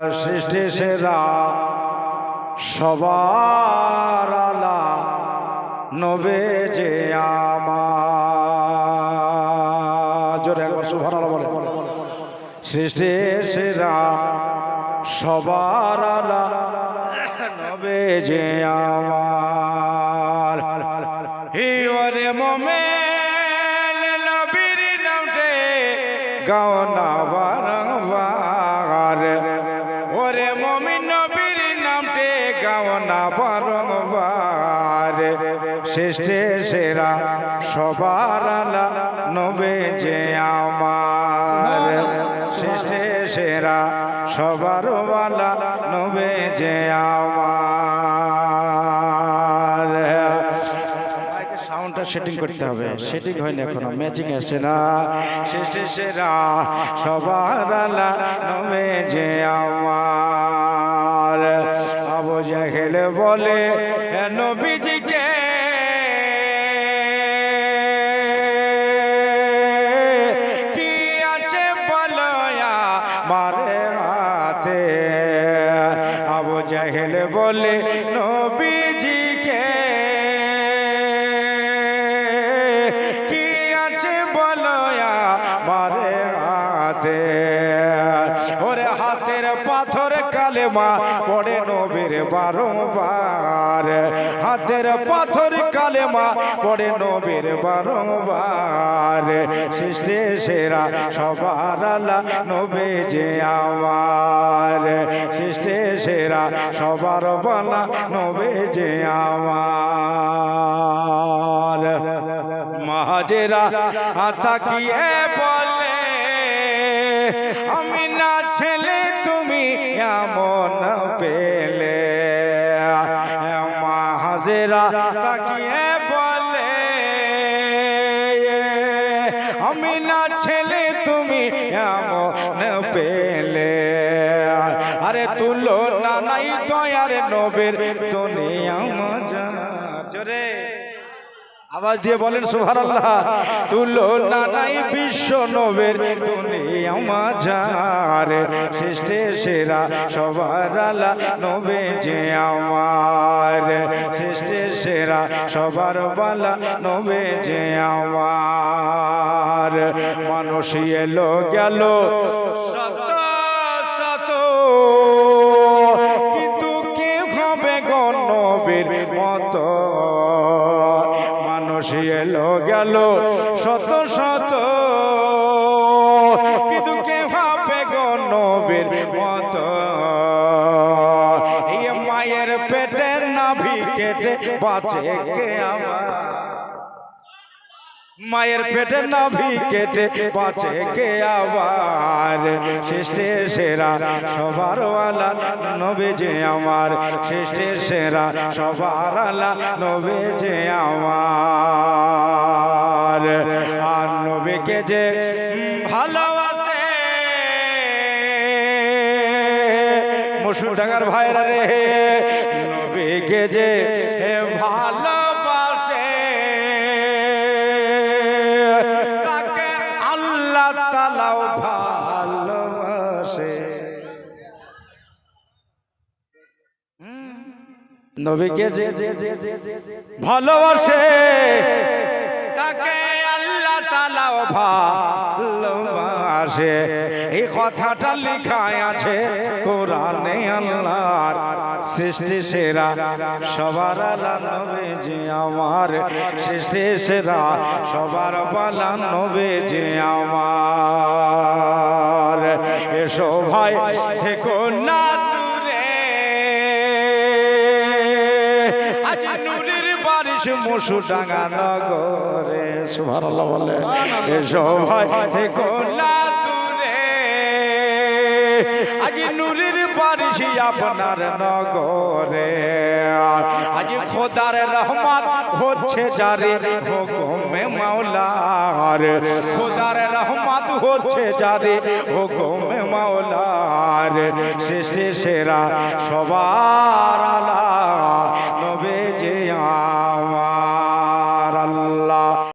সৃষ্টি সেরা সবার আলা নবে যে আমার। জোরে বলে সৃষ্টি সেরা সবার আলা নবে যে আমার। হিওরে মোমেন নবীর নামে গাও না বারংবার। সৃষ্টি সেরা, সবার আলা নবে যে আমার। সৃষ্টি সেরা, সবার বালা নবে যে আমার। সাউন্ডটা সেটিং করতে হবে। সেটিং হয়নি এখনও ম্যাচিং আসছে না। সৃষ্টি সেরা, সবার আলা নবে যে আমার। আবু জাহেল বলে এ নবীজিকে মারে হাতে। আবু জাহেল বলে নবীজিকে কি আছে বলয়া মারে হাতে? কালেমা পড়ে নবীর বারংবার। হাতের পাথর কালেমা পড়ে নবীর বারংবার। সৃষ্টি সেরা সবার আলা নবে যে আমার। সৃষ্টি সেরা সবার বালা নবে যে আমার। মহাজেরা তাকিয়ে বলে আমি না ছেলে তুমি এমন পেলে? মহাজেরা তাকিয়ে বলে আমি না ছেলে তুমি এমন পেলে? আরে তুলো না নাই দয়ার নবের দুনিয়া মজার। জোরে। আওয়াজ দিয়ে বলেন সুভার আল্লাহ তুলো না নাই বিশ্ব নবের দুনিয়া মাঝার সৃষ্টি সেরা, সবার আলা নবে যে আমার। সৃষ্টি সেরা, সবার বালা নবে যে আমার। মানুষ এলো, গেল, শত শত। কিন্তু কে হবে গণবীর এলো শত শত। কিন্তু কে হবে গণবীর মতো? মায়ের পেটে নাভি কেটে বাঁচে কে আমার? মায়ের পেটে নাভি কেটে বাঁচে কে আবার সৃষ্টি সেরা সবার আলা নবে যে আমার। সৃষ্টি সেরা সবার আলা নবে যে আমার। নবীকে যে ভালোবাসে। মুসুর ডাঙ্গার ভাইরা রে, নবীকে যে ভালোবাসে। তাকে আল্লাহ তালাও ভালোবাসে? নবীকে যে ভালোবাসে তাকে আল্লাহ ভালোবাসে। এই কথাটা লেখায় আছে কোরআনে আল্লাহর সৃষ্টি সেরা। সবার নবে যে আমার সৃষ্টি সেরা। সবার বালা নবে যে আমার। এসো ভাই, থেকো না বারিশ মুসু ডাঙ্গা নগরে সুবহানাল্লাহ বলে এসো ভাই থেকো না দূরে। আজ নুরের বারিশ আপনার নগরে। আজ খোদার রহমান হচ্ছে জারে হুকুমে মাওলার। খোদার রহমত হচ্ছে জারে হুকুমে মাওলার। সৃষ্টি সেরা সবার আলা নবে যে আ